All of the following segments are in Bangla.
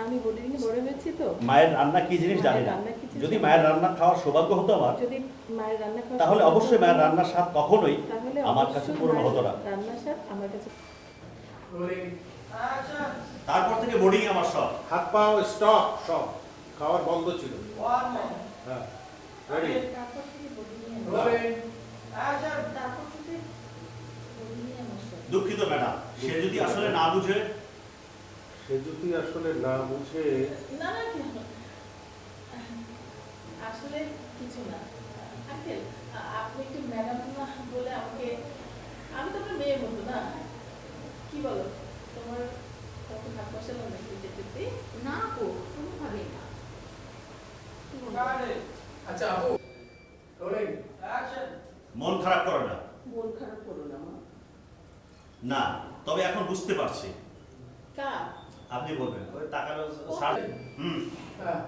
আমি বোর্ডিং এ বড় হয়েছি তো। মায়ের রান্না কি জিনিস জানি না। যদি মায়ের রান্না খাওয়ার সৌভাগ্য হতো আমার যদি মায়ের রান্না খাওয়া তাহলে অবশ্যই মায়ের রান্নার স্বাদ কখনোই আমার কাছে পুরনো হতো না। রান্নার স্বাদ আমার কাছে তারপর থেকে বোর্ডিং আমার সব। হাত স্টপ সব খাওয়ার বন্ধ ছিল। হ্যাঁ রেডি তারপর থেকে বোর্ডিং এ তারপর থেকে বোর্ডিং এ আমার সব। দুঃখিত ম্যাডাম সে যদি আসলে না বুঝে সে যদি আসলে না বুঝে না না আসলে কিছু না। আঙ্কেল আপনি একটু ম্যাডাম বলে আমাকে আমি তো আপনার মেয়ের মতো না। কি বলো? তোমার কত হাত বসালো নাকি যেতে না গো কোনোভাবেই না। আচ্ছা আপু। মন খারাপ করে না। মন খারাপ করো না মা। না তবে এখন বুঝতে পারছি। কার আপনি বলবেন। ওই তাকালো স্যার হুম। হ্যাঁ।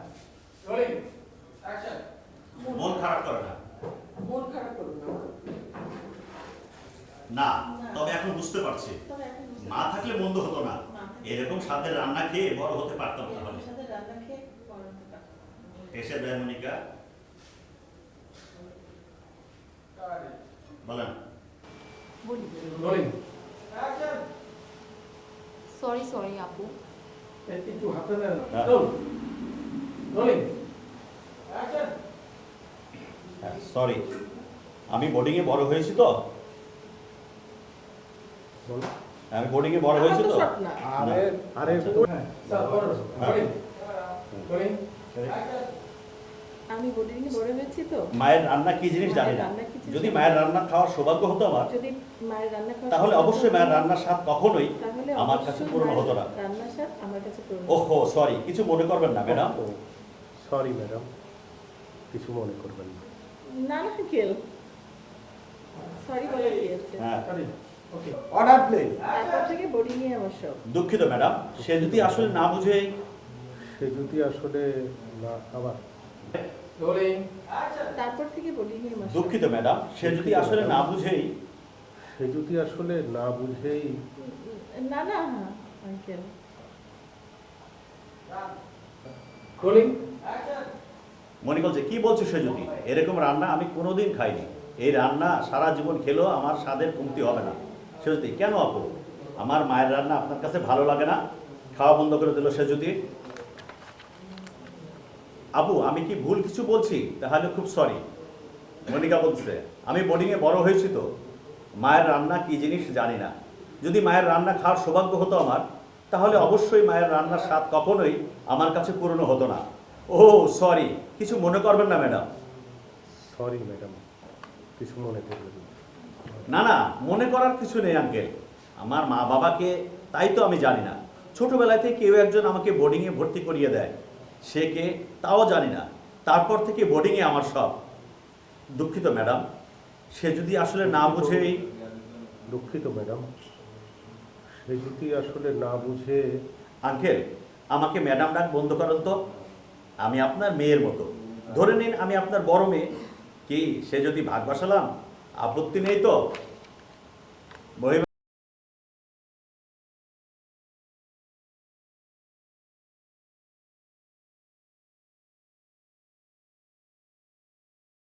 রোলিং অ্যাকশন মন খারাপ করে না। মন খারাপ করো না। না তবে এখন বুঝতে পারছি। তবে এখন বুঝতে মা থাকলে মন্দ হতো না। এরকম স্বাদের রান্না খেয়ে বড় হতে পারতাম তাহলে। সাথে রান্না খেয়ে পড়াতে পারতাম। এসে দেয় মনিকা। বলেন। বলি। বলি। রোলিং সরি সরি আপু। একটু হাতে নেন হ্যাঁ। রোলিং। সরি। আমি বোর্ডিংয়ে বড় হয়েছি তো। বলো। আমি বোর্ডিংয়ে বড় হয়েছি তো। আরে আরে হ্যাঁ স্যার বড় রোলিং রোলিং আমি বোর্ডিং এ বড় হয়েছি তো। মায়ের রান্না কি জিনিস জানি না। রান্না যদি মায়ের রান্না খাওয়ার সৌভাগ্য হতো আমার যদি মায়ের রান্না খাওয়া তাহলে অবশ্যই মায়ের রান্নার স্বাদ কখনোই আমার কাছে পুরনো হতো না। রান্নার স্বাদ আমার কাছে পুরনো ওহো সরি কিছু মনে করবেন না ম্যাডাম সরি ম্যাডাম কিছু মনে করবেন না। না না কেল সরি বলে দিয়েছে হ্যাঁ। সরি ওকে অর্ডার প্লিজ তারপর থেকে বোর্ডিং এ আমার সব। দুঃখিত ম্যাডাম সে যদি আসলে না বুঝে সে যদি আসলে না আবার তারপর থেকে। দুঃখিত ম্যাডাম সে যদি আসলে না বুঝেই সে যদি আসলে না বুঝেই না না আঙ্কেল রোলিং মনে করছে কি বলছো সে যদি? এরকম রান্না আমি কোনোদিন খাইনি। এই রান্না সারা জীবন খেলেও আমার স্বাদের কমতি হবে না। সে যদি কেন আপু? আমার মায়ের রান্না আপনার কাছে ভালো লাগে না? খাওয়া বন্ধ করে দিল সে যদি। আপু আমি কি ভুল কিছু বলছি? তাহলে খুব সরি মনিকা বলছে আমি বোর্ডিংয়ে বড় হয়েছি তো। মায়ের রান্না কি জিনিস জানি না। যদি মায়ের রান্না খাওয়ার সৌভাগ্য হতো আমার তাহলে অবশ্যই মায়ের রান্নার স্বাদ কখনোই আমার কাছে পুরনো হতো না। ও সরি কিছু মনে করবেন না ম্যাডাম। সরি ম্যাডাম কিছু মনে করবেন না। না না মনে করার কিছু নেই আঙ্কেল আমার মা বাবাকে তাই তো আমি জানি না। ছোটবেলাতে কেউ একজন আমাকে বোর্ডিংয়ে ভর্তি করিয়ে দেয়। সে কে তাও জানি না। তারপর থেকে বোর্ডিংয়ে আমার সব। দুঃখিত ম্যাডাম সে যদি আসলে না বুঝেই দুঃখিত ম্যাডাম সে যদি আসলে না বুঝে আঙ্কেল আমাকে ম্যাডাম ডাক বন্ধ করেন তো। আমি আপনার মেয়ের মতো। ধরে নিন আমি আপনার বড় মেয়ে। কি সে যদি ভাগ বসালাম? আপত্তি নেই তো? বহি